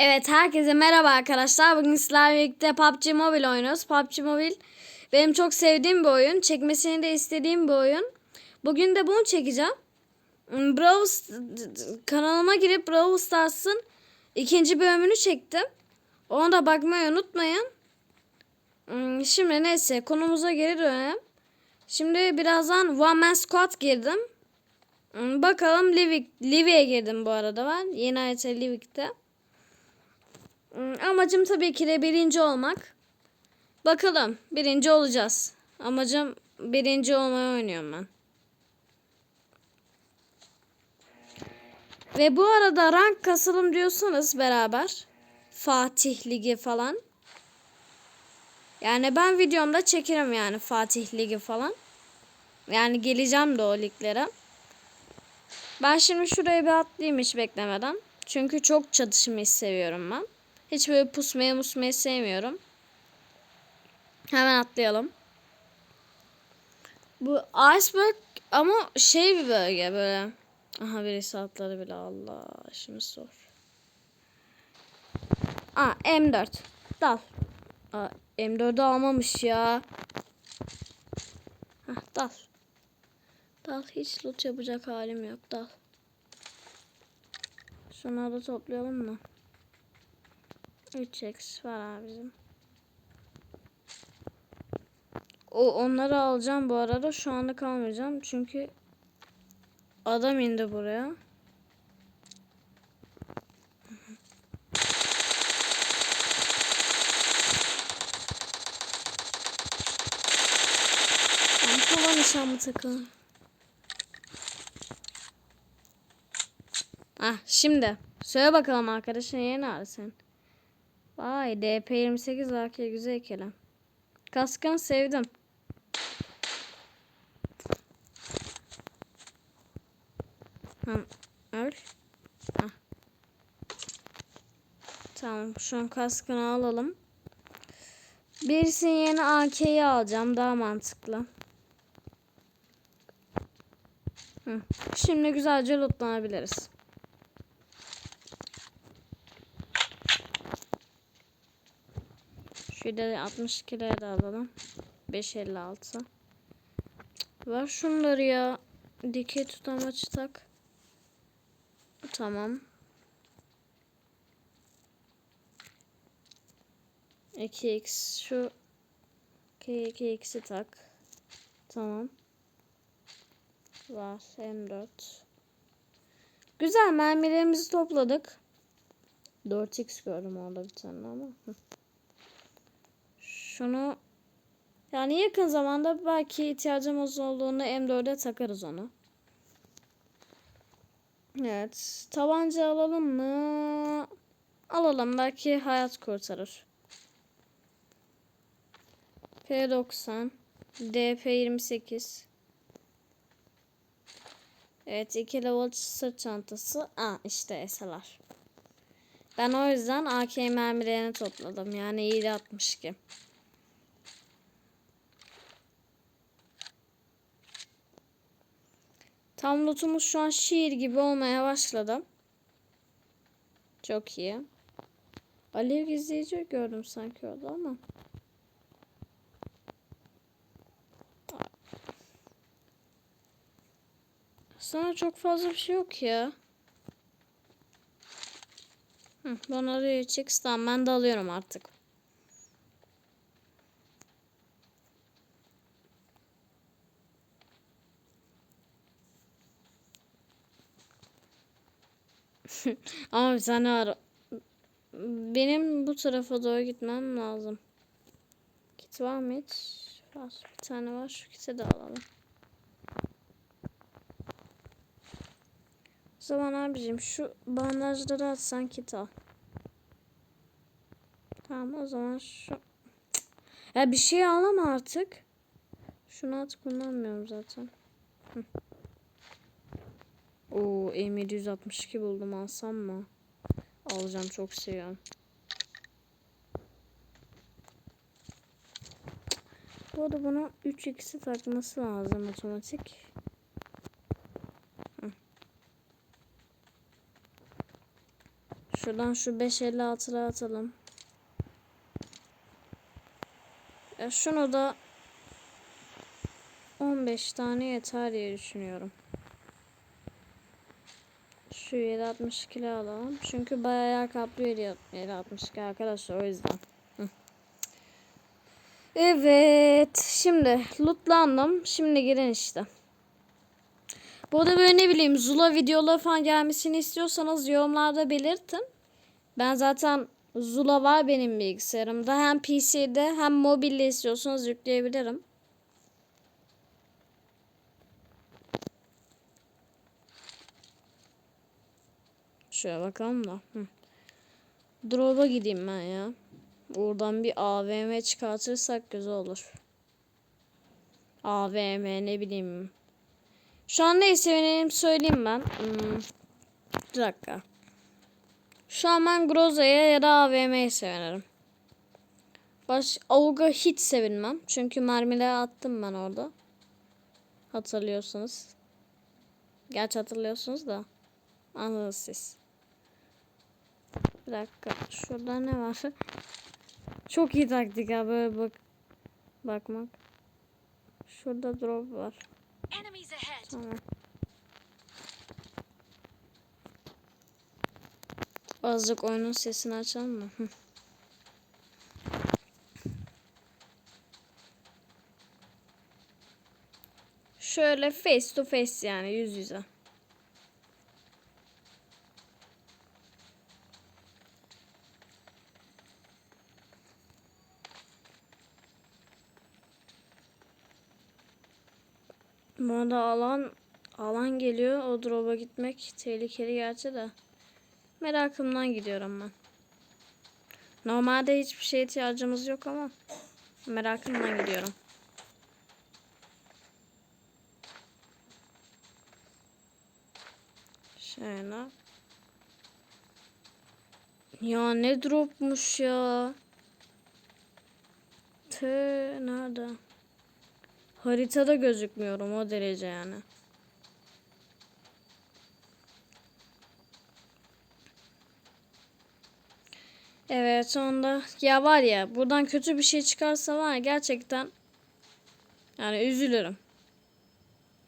Evet herkese merhaba arkadaşlar. Bugün sizlerle birlikte PUBG Mobile oynuyoruz. PUBG Mobile benim çok sevdiğim bir oyun. Çekmesini de istediğim bir oyun. Bugün de bunu çekeceğim. Brawl kanalıma girip Brawl Stars'ın ikinci bölümünü çektim. Ona da bakmayı unutmayın. Hmm, Şimdi neyse konumuza geri dönelim. Şimdi birazdan One Man Squad girdim. Hmm, Bakalım Livik, Livik'e girdim bu arada ben. Yeni harita Livik'te. Hmm, Amacım tabii ki de birinci olmak. Bakalım birinci olacağız. Amacım birinci olmayı oynuyorum ben. Ve bu arada rank kasalım diyorsanız beraber Fatih Ligi falan. Yani ben videomda çekerim yani Fatih Ligi falan. Yani geleceğim de o liglere. Ben şimdi şuraya bir atlayayım hiç beklemeden. Çünkü çok çatışmayı seviyorum ben. Hiç böyle pusmayı musmayı sevmiyorum. Hemen atlayalım. Bu iceberg ama şey bir bölge böyle. Aha birisi atladı bile Allah şimdi sor. Aa M4. Dal. Aa, M4'ü almamış ya. Hah dal. Dal hiç loot yapacak halim yok dal. Şunları da toplayalım mı? 3x var abicim. O onları alacağım bu arada. Şu anda kalmayacağım. Çünkü adam indi buraya. Hava nişanlı takılı. Ah şimdi. Söyle bakalım arkadaşın yeni arasın. Vay DP28 AK güzel kelam. Kaskını sevdim. Tamam. Öl. Hah. Tamam şu an kaskını alalım. Birisinin yeni AK'yi alacağım daha mantıklı. Hı. Şimdi güzelce lootlanabiliriz. Şurada 62 liraya da alalım. 556. Ver şunları ya. Dikey tutamaç tak. Tamam. 2x şu 2x'i tak. Tamam. Var M4. Güzel mermilerimizi topladık. 4x gördüm orada bir tane ama. Şunu yani yakın zamanda belki ihtiyacımız olduğunda M4'e takarız onu. Evet. Tabanca alalım mı? Alalım. Belki hayat kurtarır. P90 DP28 Evet 2 level sırt çantası. Aa işte SLR. Ben o yüzden AK mermilerini topladım. Yani 7.62. Tam lootumuz şu an şiir gibi olmaya başladı. Çok iyi. Alev gizleyici gördüm sanki orada ama. Sana çok fazla bir şey yok ya. Hı, bana da çık tamam ben de alıyorum artık. Ama bir tane ara... Benim bu tarafa doğru gitmem lazım. Kit var mı hiç? Var. Bir tane var. Şu kiti de alalım. O zaman abicim şu bandajları atsan kit al. Tamam o zaman şu... Ya bir şey alam artık. Şunu at kullanmıyorum zaten. Hı. Oo M762 buldum alsam mı? Alacağım çok seviyorum. Bu arada buna 3x'i takması lazım otomatik. Şuradan şu 556'ları atalım. Ya şunu da 15 tane yeter diye düşünüyorum. Şu 762'li alalım. Çünkü bayağı yer kaplıyor 762 arkadaşlar o yüzden. Evet. Şimdi lootlandım. Şimdi girin işte. Bu arada böyle ne bileyim Zula videoları falan gelmesini istiyorsanız yorumlarda belirtin. Ben zaten Zula var benim bilgisayarımda. Hem PC'de hem mobilde istiyorsanız yükleyebilirim. Şöyle bakalım da. Hı. Drop'a gideyim ben ya. Oradan bir AVM çıkartırsak güzel olur. AVM ne bileyim. Şu an neyse önereyim söyleyeyim ben. Hmm. Bir dakika. Şu an ben Groza'ya ya da AVM'ye sevinirim. Baş Avga hiç sevinmem. Çünkü mermileri attım ben orada. Hatırlıyorsunuz. Gerçi hatırlıyorsunuz da. Anladınız siz. Bir dakika. Şurada ne var? Çok iyi taktik ha böyle bak. Bakmak. Şurada drop var. Tamam. Azıcık oyunun sesini açalım mı? Şöyle face to face yani yüz yüze. Arada alan alan geliyor. O drop'a gitmek tehlikeli gerçi de. Merakımdan gidiyorum ben. Normalde hiçbir şeye ihtiyacımız yok ama merakımdan gidiyorum. Şöyle. Ya ne dropmuş ya. Tı nerede? Haritada gözükmüyorum o derece yani. Evet sonunda ya var ya buradan kötü bir şey çıkarsa var ya, gerçekten yani üzülürüm.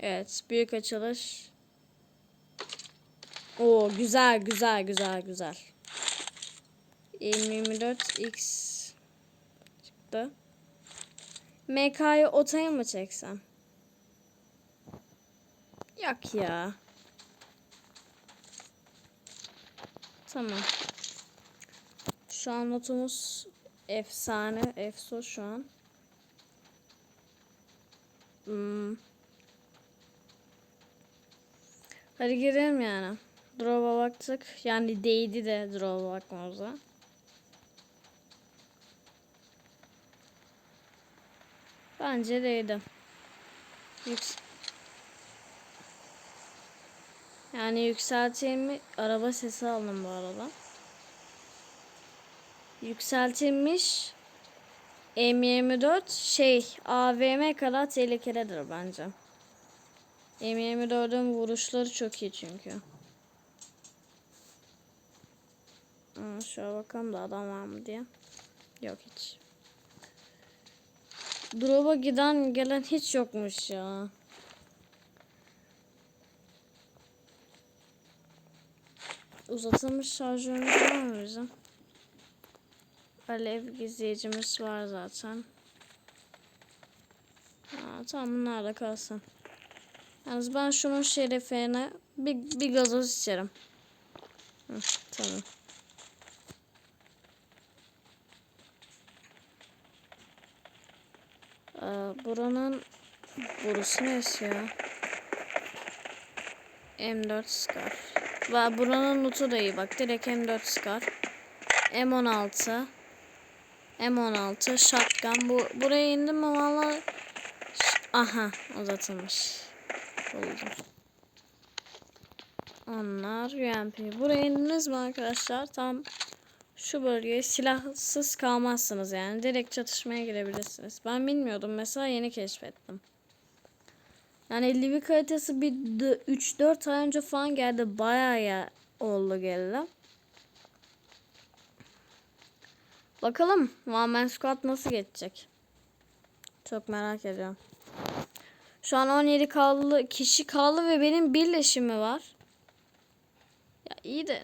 Evet büyük açılış. Oo güzel güzel güzel güzel. M24X çıktı. MK'yı otaya mı çeksem? Yok ya. Tamam. Şu an notumuz efsane. Efso şu an. Hmm. Hadi girelim yani. Drop'a baktık. Yani değdi de drop'a bakmamıza. Bence değdi. Yüks yani yükseltilmiş araba sesi aldım bu arada. Yükseltilmiş M24 şey AVM kadar tehlikelidir bence. M24'ün vuruşları çok iyi çünkü. Şöyle bakalım da adam var mı diye. Yok hiç. Drop'a giden gelen hiç yokmuş ya. Uzatılmış şarjörümüz var mı bizim? Alev gizleyicimiz var zaten. Aa, tamam bunlar da kalsın. Yalnız ben şunun şerefine bir, bir gazoz içerim. Hı, tamam. Ee, buranın burası neyse ya. M4 Scar. Ve buranın lootu da iyi bak. Direkt M4 Scar. M16. M16 shotgun. Bu buraya indim mi valla aha uzatılmış. Buldum. Onlar UMP. Buraya indiniz mi arkadaşlar? Tam şu bölgeye silahsız kalmazsınız yani. Direkt çatışmaya girebilirsiniz. Ben bilmiyordum mesela yeni keşfettim. Yani 51 kalitesi bir 3-4 ay önce falan geldi. Bayağı ya oldu geldi. Bakalım One Man Squad nasıl geçecek? Çok merak ediyorum. Şu an 17 kaldı, kişi kaldı ve benim birleşimi var. Ya iyi de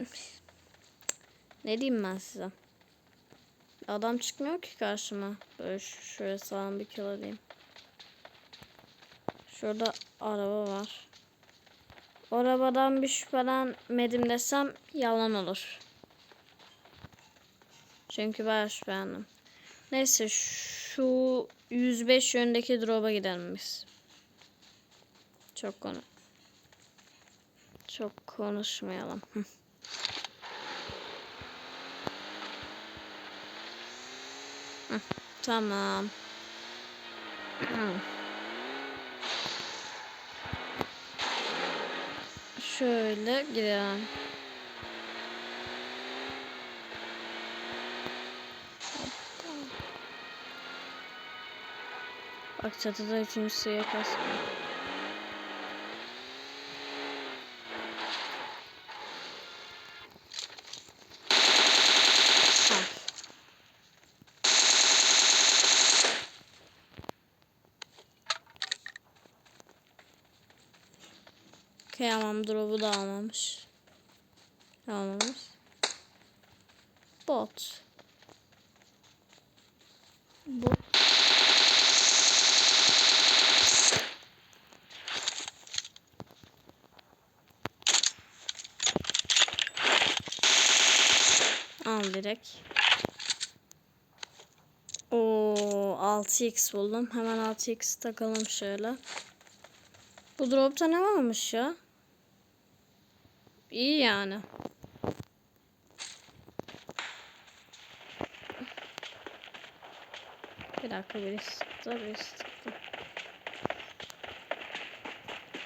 ne diyeyim ben size? Adam çıkmıyor ki karşıma. Böyle ş- şuraya sağlam bir kill alayım. Şurada araba var. O arabadan bir şüphelenmedim desem yalan olur. Çünkü ben şüphelendim. Neyse şu 105 yöndeki drop'a gidelim biz. Çok konu. Çok konuşmayalım. Hı. Hı, Tamam. Şöyle gidelim. Bak çatıda üçüncü suya. Ha. Kıyamam drop'u da almamış. Almamış. Bot. Bot. Al direkt. Oo 6x buldum. Hemen 6x takalım şöyle. Bu dropta ne varmış ya? İyi yani. Bir dakika birisi sıktı, birisi sıktı.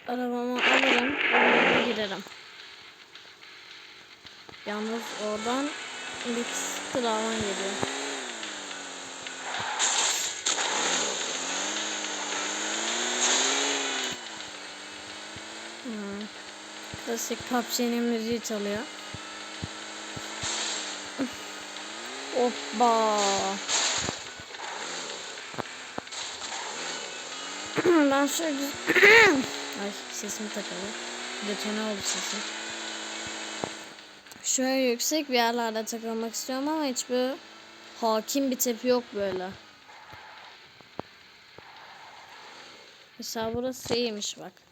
Arabamı alırım, oraya giderim. Yalnız oradan bir kılavan geliyor. Hmm. Klasik PUBG'nin müziği çalıyor. Hoppa. ben şöyle Ay sesimi takalı. Detone oldu sesim. Şöyle yüksek bir yerlerde takılmak istiyorum ama hiçbir hakim bir tepi yok böyle. Mesela burası iyiymiş bak.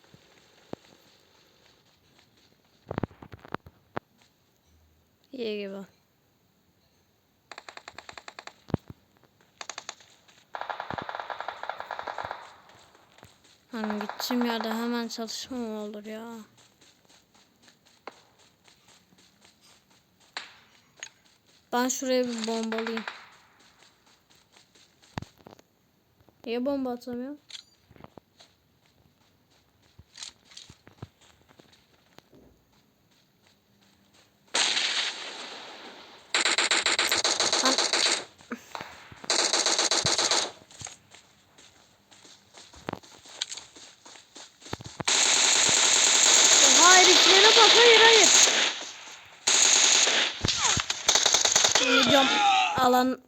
İyi gibi. Hani gideceğim yerde hemen çalışma mı olur ya? Ben şuraya bir bombalayayım. Niye bomba atamıyorum? Lan- Heriflere bak hayır hayır. Gidiyorum alan.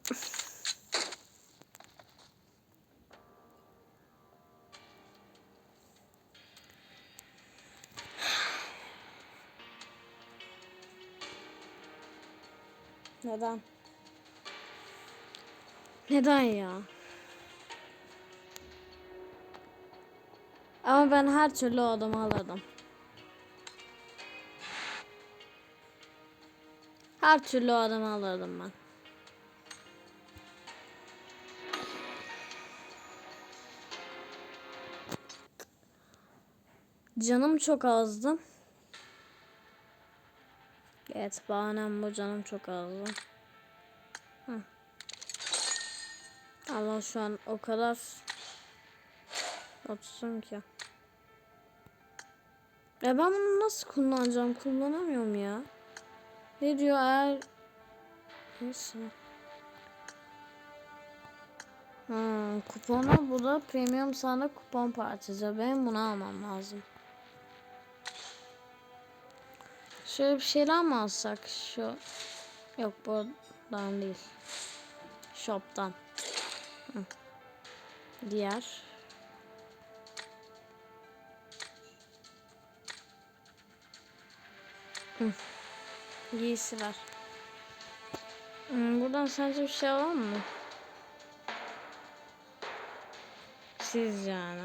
Neden? Neden ya? Ama ben her türlü o adamı alırdım. Her türlü adamı alırdım ben. Canım çok azdı. Evet bahanem bu canım çok azdı. Hı. Allah şu an o kadar mutsuzum ki. Ya ben bunu nasıl kullanacağım? Kullanamıyorum ya. Ne diyor eğer... Neyse. Hmm, kuponu bu da premium sandık kupon parçası. Benim bunu almam lazım. Şöyle bir şeyler mi alsak? Şu... Yok buradan değil. Shop'tan. Diğer. Hı. Giysi var. Hmm, buradan sence bir şey var mı? Siz yani.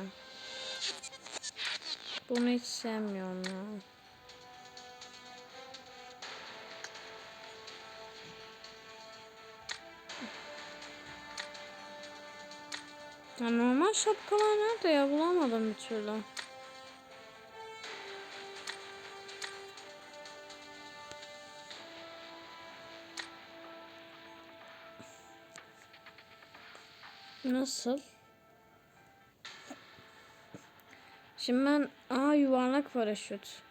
Bunu hiç sevmiyorum ya. Ya normal şapkalar nerede ya bulamadım bir türlü. Nasıl? Şimdi ben aa yuvarlak paraşüt.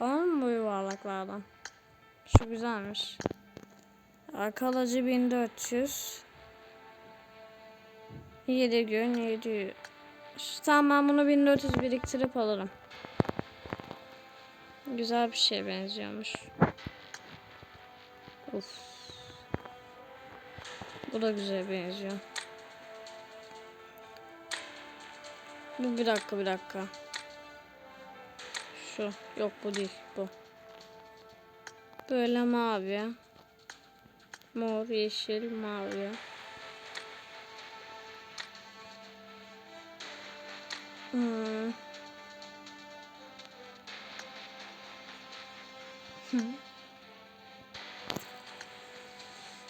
Alalım bu yuvarlaklardan? Şu güzelmiş. Kalıcı 1400. 7 gün 700. Tamam ben bunu 1400 biriktirip alırım. Güzel bir şeye benziyormuş. Of. Bu da güzel benziyor. Bu bir dakika bir dakika. Şu. Yok bu değil bu. Böyle mavi. Mor, yeşil, mavi. Hmm.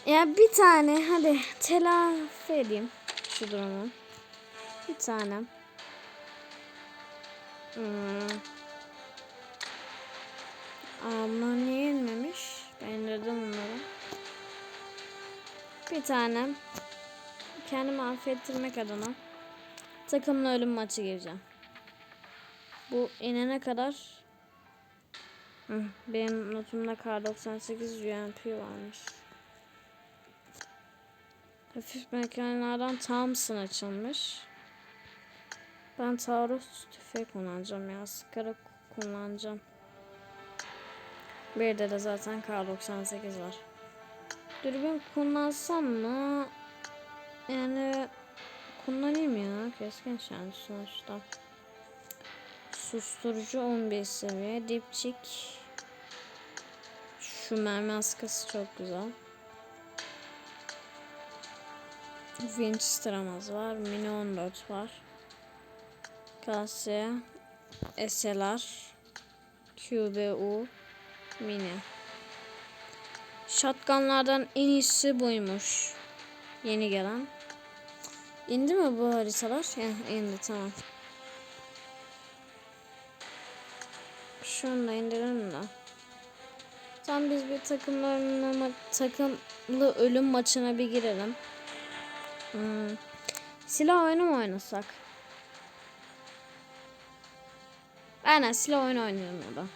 ya bir tane hadi telafi edeyim şu durumu. Bir tane. Hmm. Bunlar niye inmemiş? Ben indirdim bunları. Bir tane kendimi affettirmek adına takımla ölüm maçı gireceğim. Bu inene kadar benim notumda K98 UMP varmış. Hafif mekanlardan Thompson açılmış. Ben taarruz tüfeği kullanacağım ya. Skara kullanacağım. Bir de de zaten K98 var. Dürbün kullansam mı? Yani kullanayım ya. Keskin yani sonuçta. Susturucu 11 seviye. Dipçik. Şu mermi askısı çok güzel. Winchester'ımız var. Mini 14 var. Kase. SLR. QBU. Mini. Shotgunlardan en iyisi buymuş. Yeni gelen. İndi mi bu haritalar? Ya indi tamam. Şunu da indirelim de. Tam biz bir takımlarına takımlı ölüm maçına bir girelim. Hmm. Silah oyunu mu oynasak? Aynen silah oyunu oynayalım ya da.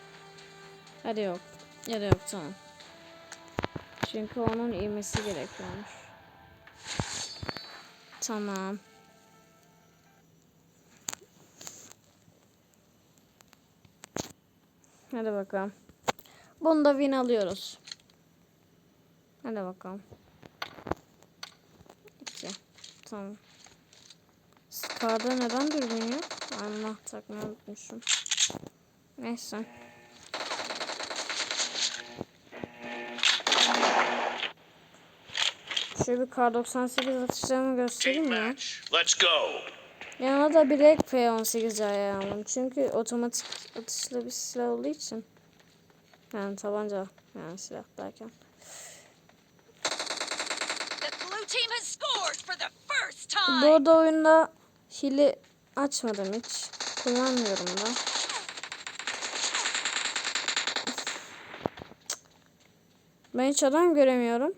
Hadi yok. Ya da yok tamam. Çünkü onun iğmesi gerekiyormuş. Tamam. Hadi bakalım. Bunu da win alıyoruz. Hadi bakalım. Tamam. Scar'da neden dürbün yok? Allah takmayı unutmuşum. Neyse. Şöyle bir K98 atışlarımı göstereyim match. Let's go. Yanına da bilek P18 ayarladım. Çünkü otomatik atışlı bir silah olduğu için. Yani tabanca yani silah derken. Bu arada oyunda hile açmadım hiç. Kullanmıyorum da. Ben hiç adam göremiyorum.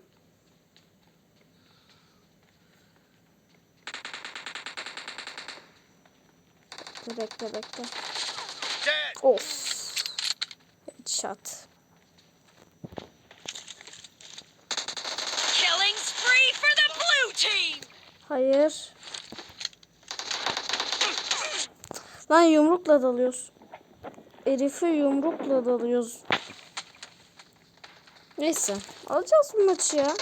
Bekle bekle. Of. Headshot. Hayır. Lan yumrukla dalıyoruz. Herifi yumrukla dalıyoruz. Neyse. Alacağız bu maçı ya.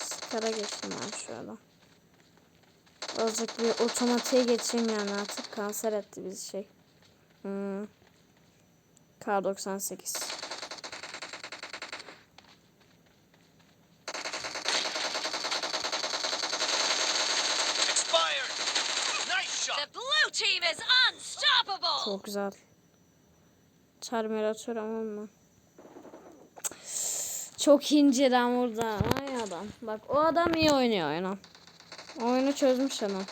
Skara geçeyim ben şöyle. Azıcık bir otomatiğe geçeyim yani artık. Kanser etti bizi şey. Hmm. Kar 98. güzel. Terminator ama mı? Çok inceden burada. Ay adam. Bak o adam iyi oynuyor oyunu. Oyunu çözmüş adam.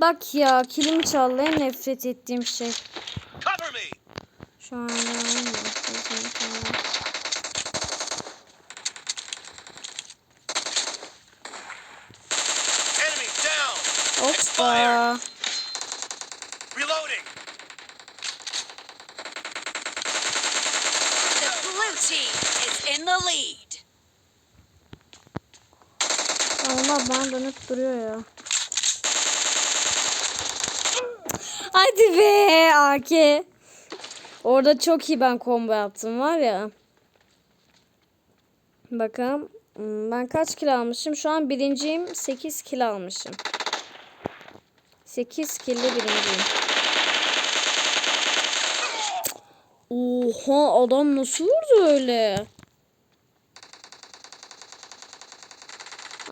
Bak ya kilimi çaldı en nefret ettiğim şey. Şu an AK. Orada çok iyi ben combo yaptım var ya. Bakalım. Hmm, Ben kaç kilo almışım? Şu an birinciyim. 8 kilo almışım. 8 kilo birinciyim. Oha adam nasıl vurdu öyle?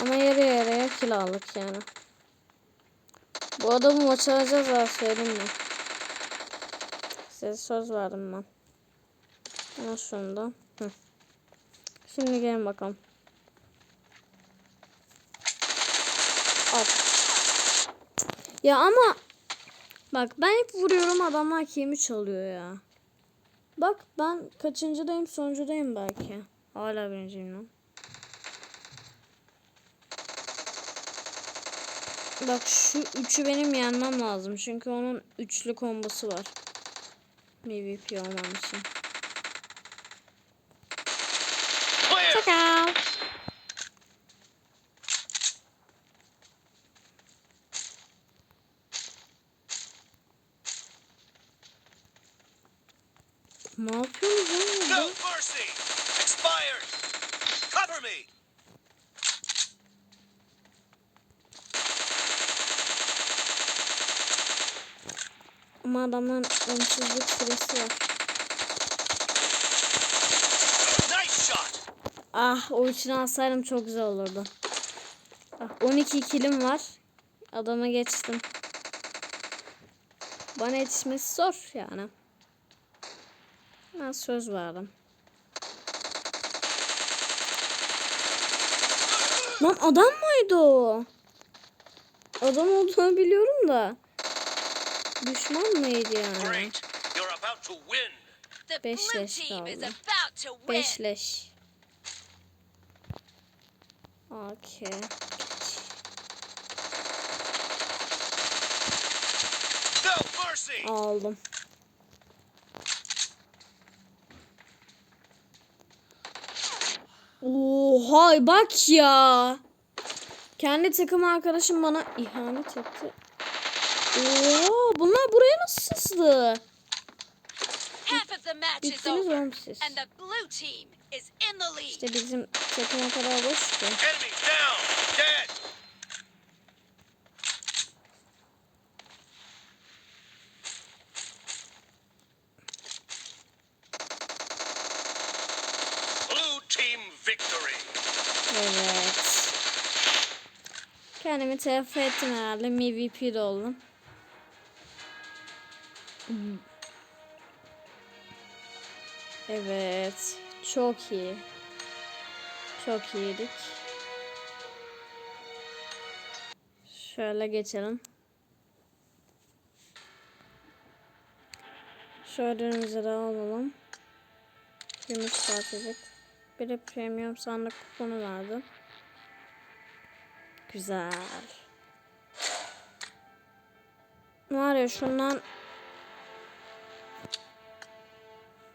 Ama yarı yarıya kill aldık yani. Bu adamı maç alacağız ha söyleyeyim mi? Size söz verdim ben. Al şunu da. Hı. Şimdi gelin bakalım. Al. Ya ama bak ben hep vuruyorum adamlar kimi çalıyor ya. Bak ben kaçıncıdayım sonuncudayım belki. Hala birinciyim lan. Bak şu üçü benim yenmem lazım. Çünkü onun üçlü kombosu var. MVP olmam Üçünü alsaydım çok güzel olurdu. Ah, 12 kilim var. Adama geçtim. Bana yetişmesi zor yani. Ben söz verdim. Lan adam mıydı o? Adam olduğunu biliyorum da. Düşman mıydı yani? Great. You're about to win. The Beş blue leş team is kaldı. about to win. Beşleş. Okey. Aldım. Oha bak ya. Kendi takım arkadaşım bana ihanet etti. Oo, bunlar buraya nasıl sızdı? Bittiniz oğlum siz. and the blue team is in the lead. İşte bizim takım o kadar boş ki. Enemy down. Dead. Blue team victory. Evet. Kendimi telafi ettim herhalde. MVP de oldum. Evet. Çok iyi. Çok iyiydik. Şöyle geçelim. Şöyle de alalım. Gümüş parçacık. Bir de premium sandık kuponu vardı. Güzel. Var ya şundan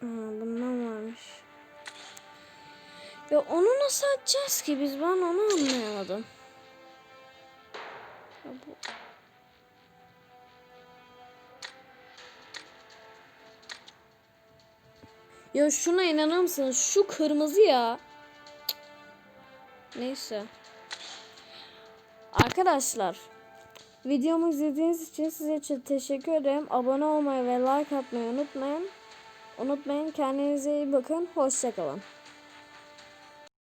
Ha, bundan varmış. Ya onu nasıl açacağız ki biz? Ben onu anlayamadım. Ya bu... Ya şuna inanır mısınız? Şu kırmızı ya. Neyse. Arkadaşlar. Videomu izlediğiniz için size teşekkür ederim. Abone olmayı ve like atmayı unutmayın. Unutmayın kendinize iyi bakın. Hoşçakalın.